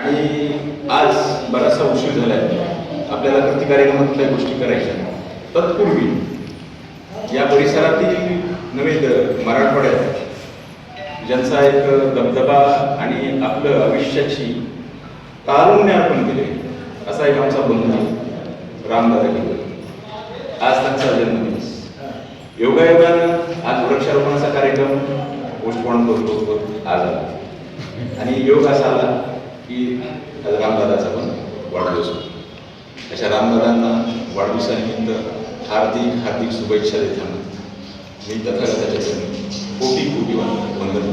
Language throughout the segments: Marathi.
आणि आज बराचसा उशीर झाला आहे आपल्याला प्रति कार्यक्रमात काही गोष्टी करायच्या. तत्पूर्वी या परिसरातील नव्हे तर मराठवाड्यात ज्यांचा एक दबदबा आणि आपलं आयुष्याची तारुण्य अर्पण केले असा एक आमचा बंधू रामदादा केले. आज त्यांचा जन्मदिवस. योगायोगानं आज वृक्षारोपणाचा कार्यक्रम पोस्टपोन करतो आज. आला आणि योग असा आला की आज रामदादाचा पण वाढदिवस अशा रामदादांना वाढदिवसानिमित्त हार्दिक हार्दिक शुभेच्छा देताना मी तथागताच्या चरणी कोटी कोटी वंदन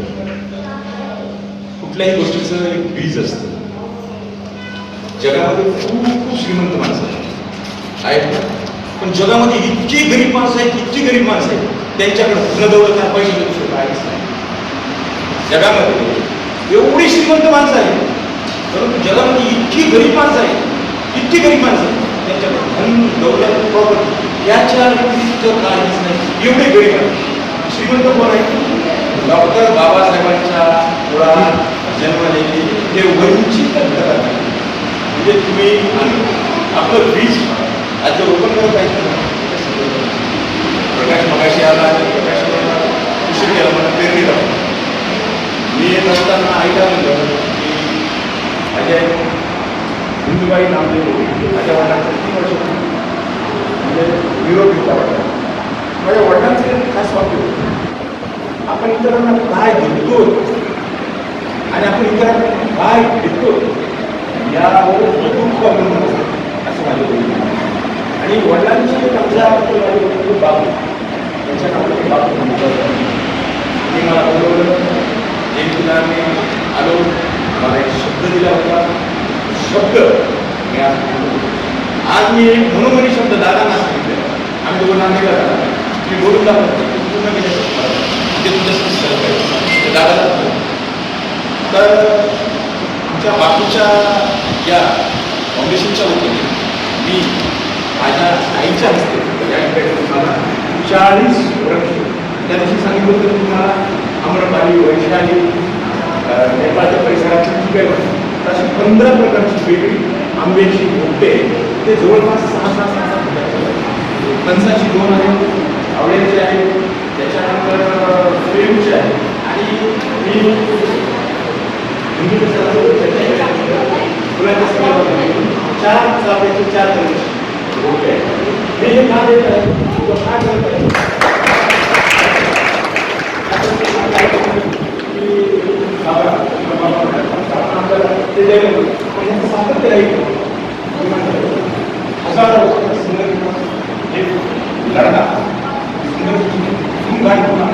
कुठल्याही गोष्टीचं एक बीज असतं. जगामध्ये खूप खूप श्रीमंत माणसं आहेत. आहेत. पण जगामध्ये इतकी गरीब माणसं आहेत इतकी गरीब माणसं आहेत. त्यांच्याकडे धन दौलत पैसे काहीच नाही. जगामध्ये एवढी श्रीमंत माणसं आहेत. परंतु जगामध्ये इतकी गरीब माणसं आहेत इतकी गरीब माणसं आहेत त्यांच्याकडे धन दौलत प्रॉपर्टी याच्या व्यतिरिक्त काहीच नाही. एवढे गरीब आहेत. श्रीमंत कोण आहे डॉक्टर बाबासाहेबांच्या मुळात जन्मलेली हे वंचित घटक आहे म्हणजे तुम्ही आपलं बीज आज ओपन रोपण करत आहे प्रकाश मगाशी आला प्रकाश उशीर केला मला पेरणी लावली. मी येत असताना ऐकायला म्हणलं हिंदुबाई माझ्या हिंदूबाई नामदेव माझ्या वडिलांचं किती वर्ष म्हणजे विरोध होता वडिला माझ्या वडिलांचं खास वाक्य होतं. आपण इतरांना काय घेतो आणि आपण इतरांना काय घेतो यावर खूप कमी असं माझं आणि वडिलांची एक आमच्या खूप बाबू त्यांच्या नावाने बाबू म्हणतात मी मला बोलवलं एक तुला मी आलो मला एक शब्द दिला होता शब्द. मी आज आज मी एक मनोमनी शब्द दादांना सांगितले. आम्ही दोघं नांदेडला मी बोलून दाखवतो. पूर्ण ते तुझं ते दादाला तर आमच्या बाकीच्या या फाउंडेशनच्या वतीने मी माझ्या आईच्या हस्ते तुम्हाला चाळीस वर्ष त्या दिवशी सांगितलं होतं तुम्हाला आम्रपाली वैशाली नेपाळच्या परिसराची काही होती अशी पंधरा प्रकारची वेगळी आंब्याची मोठे ते जवळपास सहा सहा सहा सहा फुटाचे फणसाची दोन आहेत आवळ्याची आहे त्याच्यानंतर अं, पेरूची आहे आणि मी चार चाफ्याचे चार तऱ्हेचे रोपे आहेत. हे जे का देत आहे का करत आहे की बाबा, बाबा, आपण आपल्याला ते द्यायला नको. पण याचं सातत्य राहील. मी म्हणतो, हजारो वर्षाचा सुंदर हे लढा सुंदर धूमधाम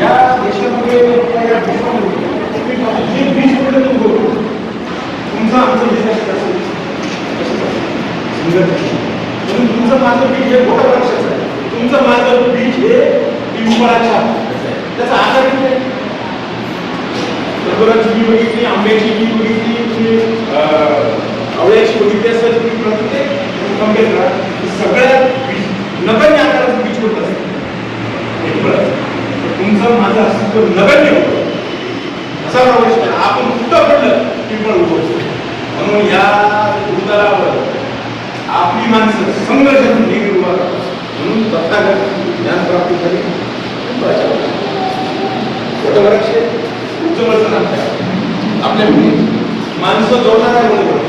या देशामध्ये या देशामध्ये जे आमचं असेल, म्हणून तुमचं माझं बीज हे आहे तुमचं माझं बीज हे पिंपळाच्या त्याचा आकार किती आहे बी बघितली आंब्याची बी बघितली तुम्ही आवळ्याची बघितली असेल तुम्ही प्रत्येक कंपेअर करा सगळ्या बीज नगण्य आकाराचं बीज होत असतं हे पिंपळाचं. तर तुमचं माझं नगण्य होतं असा प्रवेश आहे. आपण कुठं पडलं पिंपळ उगवतो म्हणून या उतारावर आपली माणसं संघर्ष नेहमी उभा राहतात. म्हणून तथागत ज्ञान प्राप्ती झाली पिंपळाच्या वृक्षावर. छोटं आहे, उच्चवरचं आपल्या माणसं जोडणारा बरोबर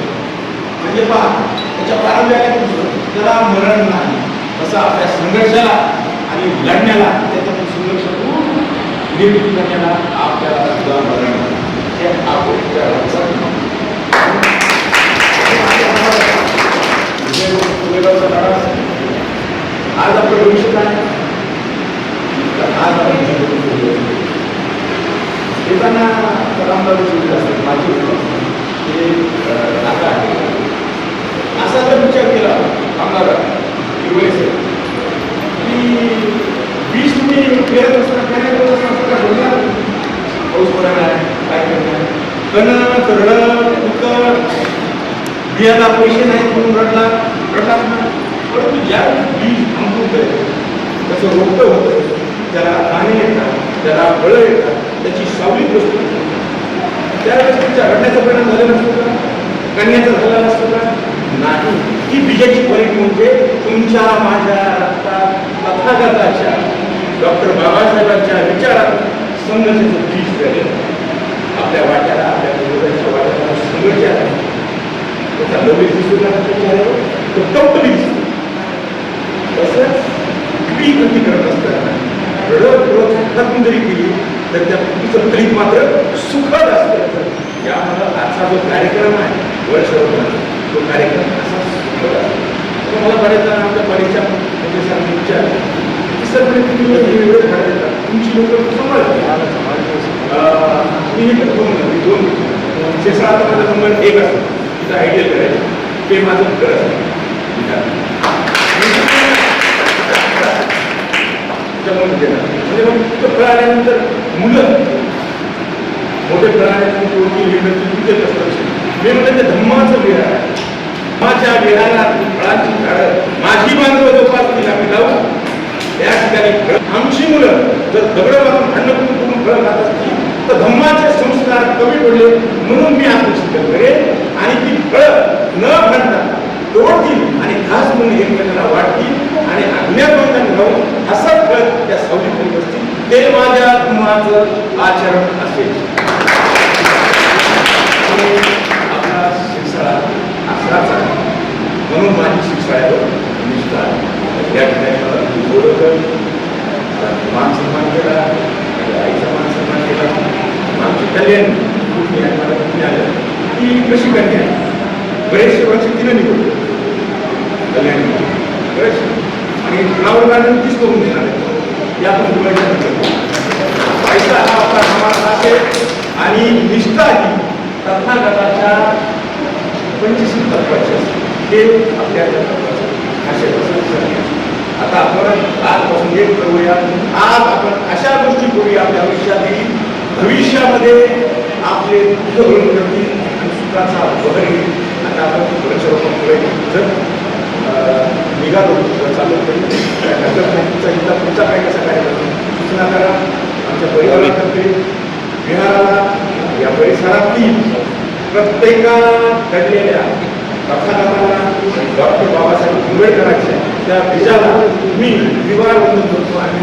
म्हणजे पहा त्याच्या प्रारंभाला त्याला मरण नाही तसं आपल्या संघर्षाला आणि लढण्याला त्याच्यातून संघर्ष निर्मिती करण्याला आपल्याला सुद्धा मरण हे आपण त्या आज आपलं भविष्य काय? आज आपण येताना रामदास असतात माझी ते नाका आहे असा जर विचार केला आम्हाला की बीज तुम्ही पेरत असताना पेरत करत असताना काय बोलणार पाऊस पडायला आहे काय करणार कण करडं कुकर बियाला पैसे नाहीत म्हणून रडला. रडला परंतु ज्या बीज अंकुरत आहे त्याचं रोपटं होतं त्याला पाणी येतात त्याला फळं येतात त्याची सावली बसते त्यावेळेस तुमच्या रडण्याचा परिणाम झाला नसतो का? कन्याचा झाला नसतो का? नाही. ती बीजाची क्वालिटी म्हणजे तुमच्या माझ्या रक्तात तथागताच्या डॉक्टर बाबासाहेबांच्या विचारात संघर्षाचं बीज झालेलं आपल्या वाट्यात आपल्या पूर्वजांच्या वाट्याला संघर्ष आहे त्याचा लवली दिसतो तो टवटवी दिसतो तसंच इकडी कृती करत असताना रडत रडत सुखातून जरी केली तर त्या कृतीचं फलित मात्र सुखद असतं यामुळं आजचा जो कार्यक्रम आहे वर्षभर तो कार्यक्रम असा सुखद असतो तर मला बऱ्याचदा आमच्या कॉलेजच्या म्हणजे सांगून विचार सर तुम्ही वेगवेगळे भाडे देतात तुमची लोक सांभाळतात मी हे दोन मी दोन शेषा आता माझा नंबर एक असतो तिथं आयडियल ते माझं घर म्हणजे मग तिथं फळ आल्यानंतर मुलं मोठे फळ आल्यानंतर तिथे मी ते धम्माचं विहार आहे धम्माच्या विहारात फळांची झाडं माझी बांधव जोपासतील आम्ही लावू ठिकाणी आमची मुलं जर दगड मारून भांडण करून करून फळं खात असतील तर धम्माचे संस्कार कमी पडले म्हणून मी आत्मचिंतन करेन आणि ती फळं न भांडता तोडतील आणि खास म्हणून एकमेकांना वाटतील आणि अज्ञातवंतांनी राहून हसत फळत त्या सावली करीत असतील ते माझ्या धर्माचं आचरण असेल. आपला शिक्षळा असाच आहे. म्हणून माझी शिक्षणावर निष्ठा या ठिकाणी मला बोलवलं मान सन्मान केला. माझ्या आईचा मान सन्मान केला. आमची कल्याण कुठली आहे? मला कुठली आलं? ती कशी कन्या आहे बरेचसे वर्ष तिनं निवडलं. कल्याणी आणि फ्लावर गार्डन तीच करून देणार आहे या आपण पैसा हा आपला समाज आहे आणि निष्ठा ही तथागताच्या पंचशील तत्वाची हे आपल्या त्या आता आपण आजपासून एक करूया आज आपण अशा गोष्टी करूया आपल्या आयुष्यातील भविष्यामध्ये आपले दुःख भरून करतील आणि सुखाचा वगैरे येईल आता आपण वृक्षरोपण करूया. निघालो. चालू करू तुमचा इथला पुढचा काय कसा काय सूचना करा. आमच्या परिवारातर्फे विहाराला या परिसरातील प्रत्येका घडलेल्या कथानकाला डॉक्टर बाबासाहेब आंबेडकरांच्या त्या बीजाला मी विवाह वंदन करतो आणि